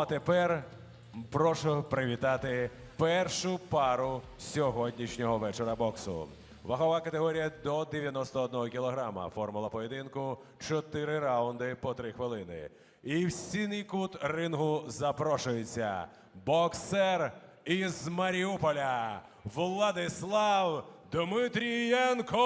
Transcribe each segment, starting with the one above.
а тепер прошу привітати першу пару сьогоднішнього вечора боксу. Вагова категорія до 91 кілограма. Формула поєдинку 4 раунди по 3 хвилини. І в синій кут рингу запрошується боксер із Маріуполя Владислав Дмитрієнко.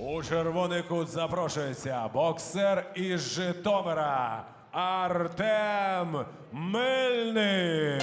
У червоний кут запрошується боксер із Житомира Артем Мельник.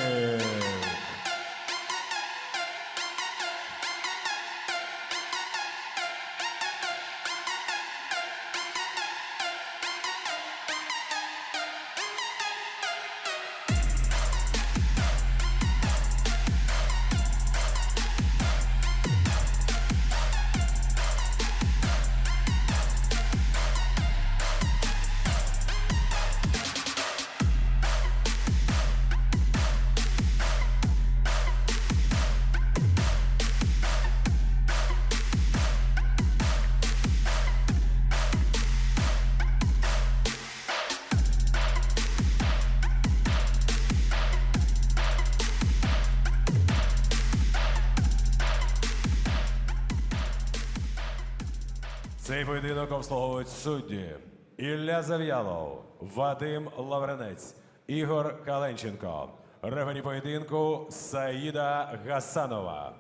Цей поєдинок обслуговують судді Ілля Зав'ялов, Вадим Лавренець, Ігор Каленченко. Рефері поєдинку Саїда Гасанова.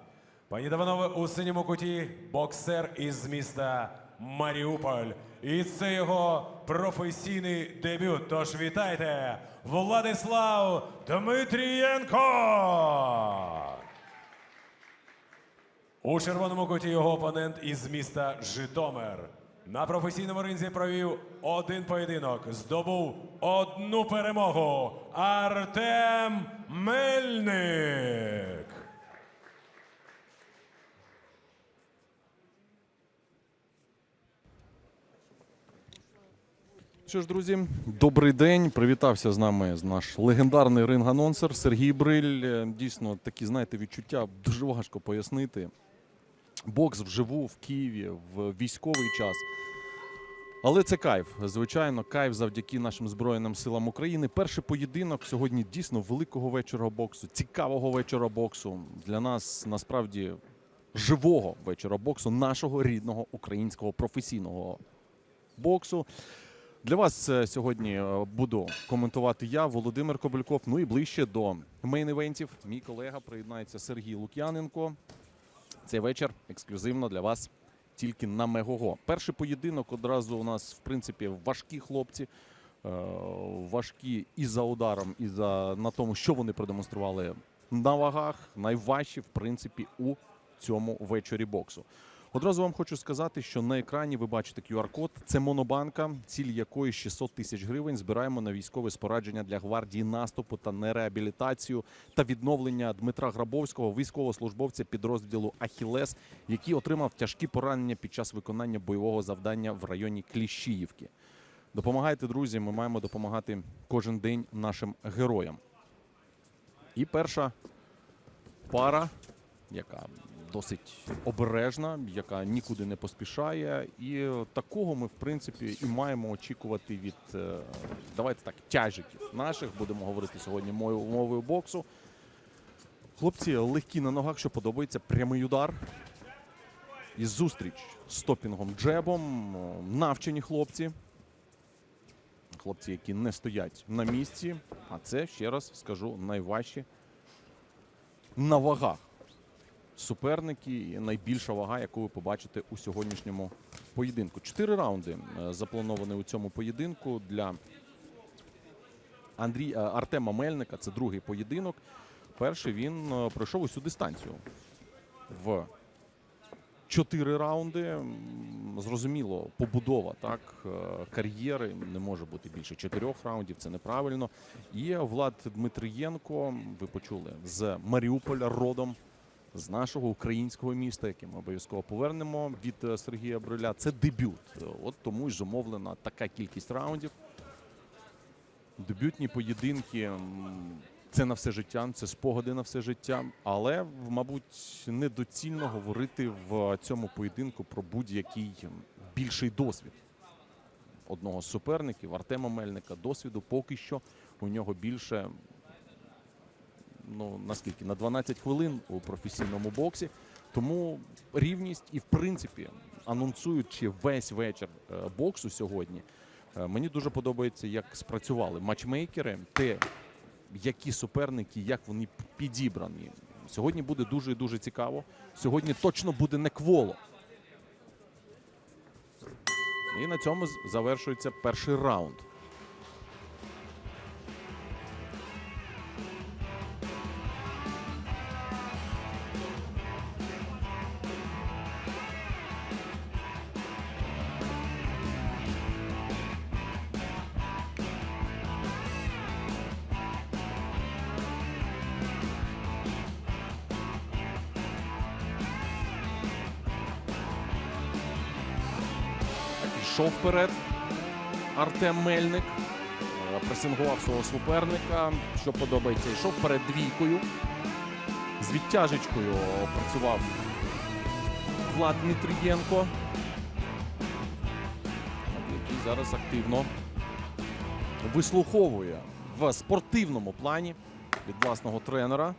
Пані та панове, у синьому куті боксер із міста Маріуполь. І це його професійний дебют. Тож вітайте, Владислав Дмитрієнко! У червоному куті його опонент із міста Житомир. На професійному ринзі провів один поєдинок, здобув одну перемогу. Артем Мельник. Що ж, друзі, добрий день. Привітався з нами наш легендарний ринг-анонсер Сергій Бриль. Дійсно, такі, знаєте, відчуття дуже важко пояснити. Бокс вживу в Києві в військовий час. Але це кайф. Звичайно, кайф завдяки нашим Збройним силам України. Перший поєдинок сьогодні дійсно великого вечора боксу, цікавого вечора боксу. Для нас насправді живого вечора боксу, нашого рідного українського професійного боксу. Для вас сьогодні е, буду коментувати я, Володимир Кобильков. Ну і ближче до мейн-івентів. Мій колега приєднається Сергій Лук'яненко. Цей вечір ексклюзивно для вас тільки на Мегого. Перший поєдинок одразу у нас, в принципі, важкі хлопці. е, Важкі і за ударом, і за на тому, що вони продемонстрували на вагах. Найважчі, в принципі, у цьому вечорі боксу. Одразу вам хочу сказати, що на екрані ви бачите QR-код. Це монобанка, ціль якої 600 тисяч гривень. Збираємо на військове спорадження для гвардії наступу та на реабілітацію та відновлення Дмитра Грабовського, військовослужбовця підрозділу Ахілес, який отримав тяжкі поранення під час виконання бойового завдання в районі Кліщіївки. Допомагайте, друзі. Ми маємо допомагати кожен день нашим героям. І перша пара, яка досить обережна, яка нікуди не поспішає. І такого ми, в принципі, і маємо очікувати від е, давайте так, тяжиків наших. Будемо говорити сьогодні мовою, боксу. Хлопці легкі на ногах, що подобається прямий удар. І зустріч з топінгом джебом. Навчені хлопці. Хлопці, які не стоять на місці. А це, ще раз скажу, найважчі на вагах суперники і найбільша вага, яку ви побачите у сьогоднішньому поєдинку. Чотири раунди е, заплановані у цьому поєдинку для Андрій, е, Артема Мельника. Це другий поєдинок. Перший він е, пройшов усю дистанцію в чотири раунди. Зрозуміло, побудова так кар'єри не може бути більше чотирьох раундів. Це неправильно. І Влад Дмитрієнко, ви почули з Маріуполя родом. З нашого українського міста, яке ми обов'язково повернемо від е, Сергія Бриля, це дебют. Е, От тому й зумовлена така кількість раундів. Дебютні поєдинки це на все життя, це спогади на все життя. Але, мабуть, недоцільно говорити в цьому поєдинку про будь-який більший досвід одного з суперників Артема Мельника. Досвіду поки що у нього більше. Ну наскільки на 12 хвилин у професійному боксі. Тому рівність і в принципі анонсуючи весь вечір е, боксу сьогодні, е, мені дуже подобається, як спрацювали матчмейкери, те, які суперники, як вони підібрані. Сьогодні буде дуже і дуже цікаво. Сьогодні точно буде не кволо. І на цьому завершується перший раунд. Йшов вперед Артем Мельник. Е, Пресингував свого суперника. Що подобається, йшов вперед двійкою. З відтяжечкою працював Влад Дмитрієнко, який зараз активно вислуховує в спортивному плані від власного тренера.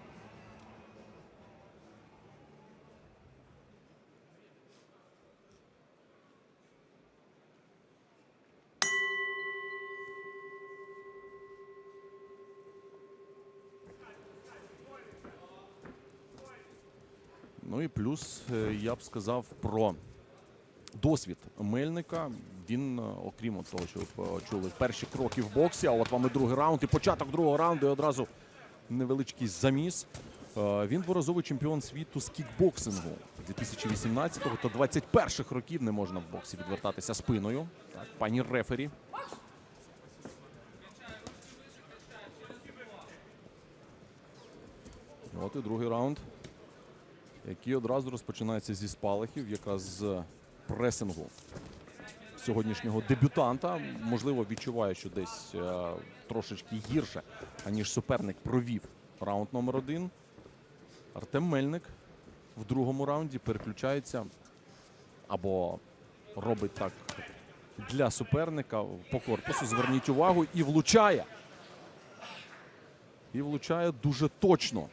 І плюс е, я б сказав про досвід Мельника. Він, е, окрім того, що ви почули, перші кроки в боксі, а от вам і другий раунд, і початок другого раунду, і одразу невеличкий заміс. Е, Він дворазовий чемпіон світу з кікбоксингу 2018 та 21 років не можна в боксі відвертатися спиною. Так, пані рефері. От і другий раунд який одразу розпочинається зі спалахів, якраз з пресингу сьогоднішнього дебютанта. Можливо, відчуває, що десь е, трошечки гірше, аніж суперник провів раунд номер один. Артем Мельник в другому раунді переключається або робить так для суперника по корпусу. Зверніть увагу і влучає. І влучає дуже точно.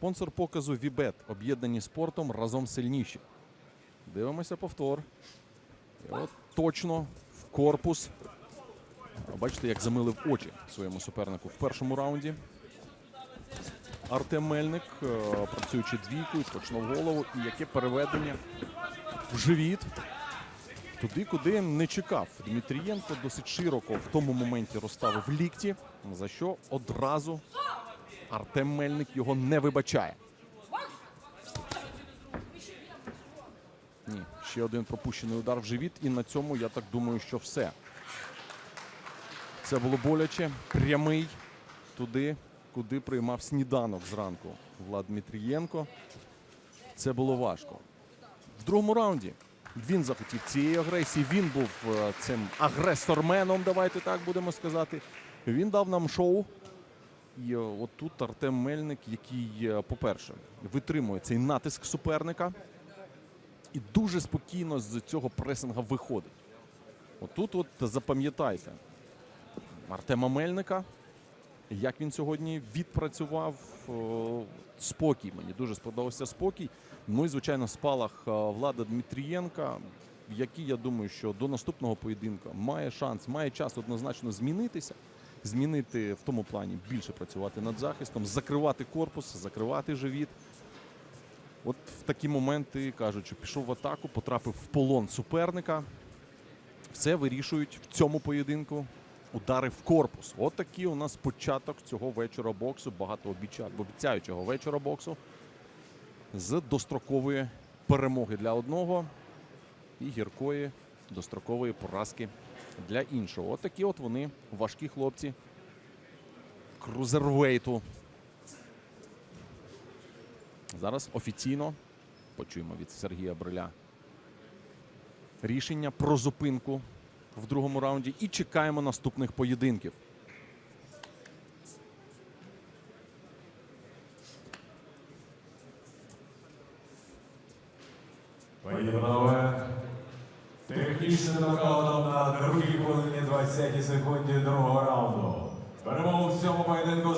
Спонсор показу Вібет. Об'єднані спортом разом сильніші. Дивимося повтор. І от точно в корпус. Бачите, як замилив очі своєму супернику в першому раунді. Артем Мельник, е, працюючи двійкою, точно в голову. І яке переведення в живіт. Туди, куди не чекав. Дмитрієнко досить широко в тому моменті розставив лікті, за що одразу Артем Мельник його не вибачає. Ні, ще один пропущений удар в живіт, і на цьому я так думаю, що все. Це було боляче, прямий туди, куди приймав сніданок зранку Влад Дмитрієнко. Це було важко. В другому раунді він захотів цієї агресії. Він був е, цим агресорменом, давайте так будемо сказати. Він дав нам шоу. І е, от тут Артем Мельник, який, е, по-перше, витримує цей натиск суперника і дуже спокійно з цього пресинга виходить. Отут, от запам'ятайте Артема Мельника, як він сьогодні відпрацював спокій. Мені дуже сподобався спокій. Ну і звичайно, спалах е, Влада Дмитрієнка, який я думаю, що до наступного поєдинку має шанс, має час однозначно змінитися змінити в тому плані більше працювати над захистом, закривати корпус, закривати живіт. От в такі моменти кажуть, що пішов в атаку, потрапив в полон суперника. Все вирішують в цьому поєдинку. Удари в корпус. От такий у нас початок цього вечора боксу, багато обіцяючого вечора боксу з дострокової перемоги для одного і гіркої дострокової поразки для іншого. От такі от вони важкі хлопці крузервейту. Зараз офіційно почуємо від Сергія Бриля рішення про зупинку в другому раунді і чекаємо наступних поєдинків. 20 другого раунду. Перемогу в цьому поєдинку